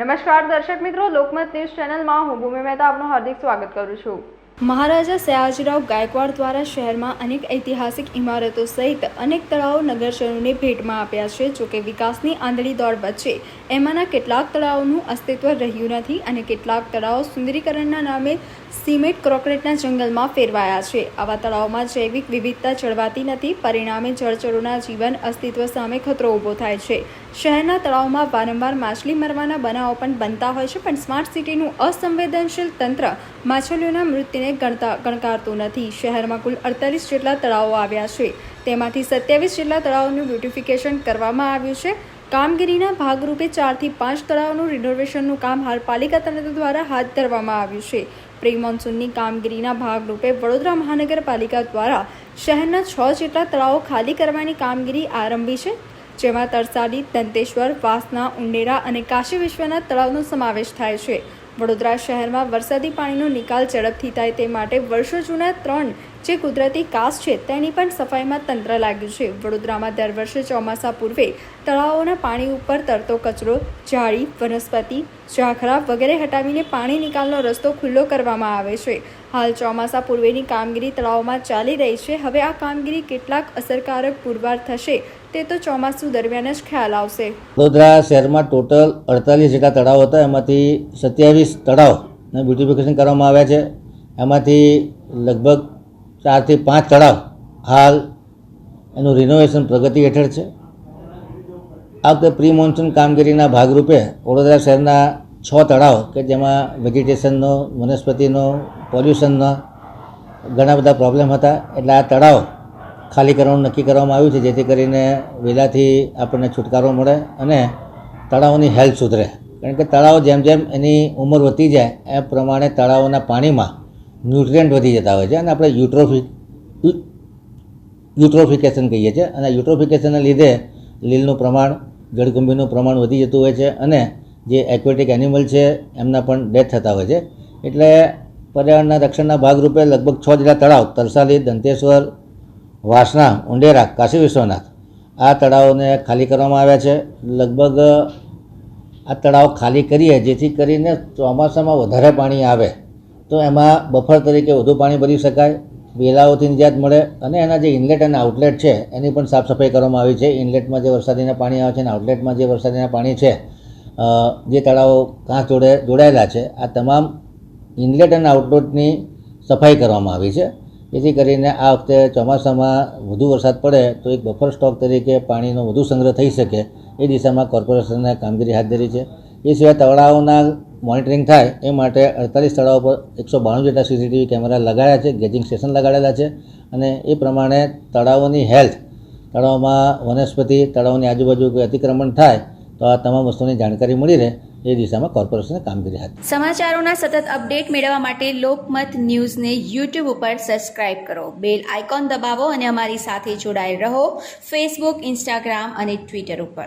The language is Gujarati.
નમસ્કાર દર્શક મિત્રો, લોકમત ન્યૂઝ ચેનલમાં હું ભૂમિ મહેતા આપનું હાર્દિક સ્વાગત કરું છું. મહારાજા સયાજીરાવ ગાયકવાડ દ્વારા શહેરમાં અનેક ઐતિહાસિક ઇમારતો સહિત અનેક તળાવો નગરજનોને ભેટમાં આપ્યા છે જોકે વિકાસની આંધળી દોડ વચ્ચે એમાંના કેટલાક તળાવોનું અસ્તિત્વ રહ્યું નથી અને કેટલાક તળાવો સુંદરીકરણના નામે સિમેન્ટ ક્રોકરેટના જંગલમાં ફેરવાયા છે. આવા તળાવમાં જૈવિક વિવિધતા જળવાતી નથી. પરિણામે જળચરોના જીવન અસ્તિત્વ સામે ખતરો ઊભો થાય છે. શહેરના તળાવમાં વારંવાર માછલી મરવાના બનાવો પણ બનતા હોય છે, પણ સ્માર્ટ સિટીનું અસંવેદનશીલ તંત્ર માછલીઓના મૃત્યુને ગણતા ગણકારતું નથી. શહેરમાં કુલ અડતાલીસ જેટલા તળાવો આવ્યા છે. તેમાંથી સત્યાવીસ જેટલા તળાવોનું બ્યુટિફિકેશન કરવામાં આવ્યું છે. કામગીરીના ભાગરૂપે ચારથી પાંચ તળાવનું રિનોવેશનનું કામ હાલ પાલિકા તંત્ર દ્વારા હાથ ધરવામાં આવ્યું છે. પ્રી મોન્સૂનની કામગીરીના ભાગરૂપે વડોદરા મહાનગરપાલિકા દ્વારા શહેરના છ જેટલા તળાવો ખાલી કરવાની કામગીરી આરંભી છે, જેમાં તરસાલી દંતેશ્વર, વાસના, ઉંડેરા અને કાશી વિશ્વનાથ તળાવનો સમાવેશ થાય છે. વડોદરા શહેરમાં વરસાદી પાણીનો નિકાલ ઝડપથી થાય તે માટે વર્ષો જૂના ત્રણ જે કુદરતી કાસ છે તેની પણ સફાઈમાં તંત્ર લાગ્યું છે. વડોદરામાં દર વર્ષે ચોમાસા પૂર્વે તળાવોના પાણી ઉપર તરતો કચરો ઝાડી વનસ્પતિ, ઝાખરા વગેરે હટાવીને પાણી નિકાલનો રસ્તો ખુલ્લો કરવામાં આવે છે. હાલ ચોમાસા પૂર્વેની કામગીરી તળાવમાં ચાલી રહી છે. હવે આ કામગીરી કેટલાક અસરકારક પુરવાર થશે, તે તો ચોમાસું દરમિયાન જ ખ્યાલ આવશે. વડોદરા શહેરમાં ટોટલ અડતાલીસ જેટલા તળાવ હતા. એમાંથી સત્યાવીસ તળાવને બ્યુટિફિકેશન કરવામાં આવ્યા છે. એમાંથી લગભગ ચારથી પાંચ તળાવ હાલ એનું રિનોવેશન પ્રગતિ હેઠળ છે. આ વખતે પ્રી મોન્સૂન કામગીરીના ભાગરૂપે વડોદરા શહેરના છ તળાવ કે જેમાં વેજીટેશનનો વનસ્પતિનો પોલ્યુશનનો ઘણા બધા પ્રોબ્લેમ હતા. એટલે આ તળાવ ખાલી કરવાનું નક્કી કરવામાં આવ્યું છે, જેથી કરીને વેલાથી આપણને છુટકારો મળે અને તળાવની હેલ્થ સુધરે. કારણ કે તળાવ જેમ જેમ એની ઉંમર વધતી જાય એ પ્રમાણે તળાવોના પાણીમાં ન્યુટ્રિયન્ટ વધી જતા હોય છે અને આપણે યુટ્રોફિક યુટ્રોફિકેશન કહીએ છીએ. અને યુટ્રોફિકેશનને લીધે લીલનું પ્રમાણ જળકુંભીનું પ્રમાણ વધી જતું હોય છે અને જે એક્વેટિક એનિમલ છે, એમના પણ ડેથ થતા હોય છે. એટલે પર્યાવરણના રક્ષણના ભાગરૂપે લગભગ છ જેટલા તળાવ, તરસાલી, દંતેશ્વર, વાસણા, ઉંડેરા, કાશી વિશ્વનાથ, આ તળાવોને ખાલી કરવામાં આવ્યા છે. લગભગ આ તળાવ ખાલી કરીએ, જેથી કરીને ચોમાસામાં વધારે પાણી આવે, તો એમાં બફર તરીકે વધુ પાણી ભરી શકાય, વેલાઓથી નિજાત મળે અને એના જે ઇનલેટ અને આઉટલેટ છે, એની પણ સાફ સફાઈ કરવામાં આવી છે. ઇનલેટમાં જે વરસાદીના પાણી આવે છે અને આઉટલેટમાં જે વરસાદીના પાણી છે જે તળાવો કાંસ જોડે, જોડાયેલા છે, આ તમામ ઇનલેટ અને આઉટલેટની સફાઈ કરવામાં આવી છે. જેથી કરીને આ વખતે ચોમાસામાં વધુ વરસાદ પડે તો એક બફર સ્ટોક તરીકે પાણીનો વધુ સંગ્રહ થઈ શકે એ દિશામાં કોર્પોરેશનને કામગીરી હાથ ધરી છે. એ સિવાય તળાવોના મોનિટરિંગ થાય એ માટે અડતાલીસ તળાવો પર એકસો બાણું જેટલા સીસીટીવી કેમેરા લગાડ્યા છે ગેજિંગ સ્ટેશન લગાડેલા છે અને એ પ્રમાણે તળાવોની હેલ્થ તળાવમાં વનસ્પતિ, તળાવની આજુબાજુ કોઈ અતિક્રમણ થાય તો આ તમામ વસ્તુની જાણકારી મળી રહે એ દિશામાં કોર્પોરેશને કામગીરી હાથ સમાચારોના સતત અપડેટ મેળવવા માટે લોકમત ન્યૂઝને યુટ્યુબ ઉપર સબસ્ક્રાઇબ કરો. બેલ આઇકોન દબાવો અને અમારી સાથે જોડાયેલ રહો ફેસબુક, ઇન્સ્ટાગ્રામ અને ટ્વિટર ઉપર.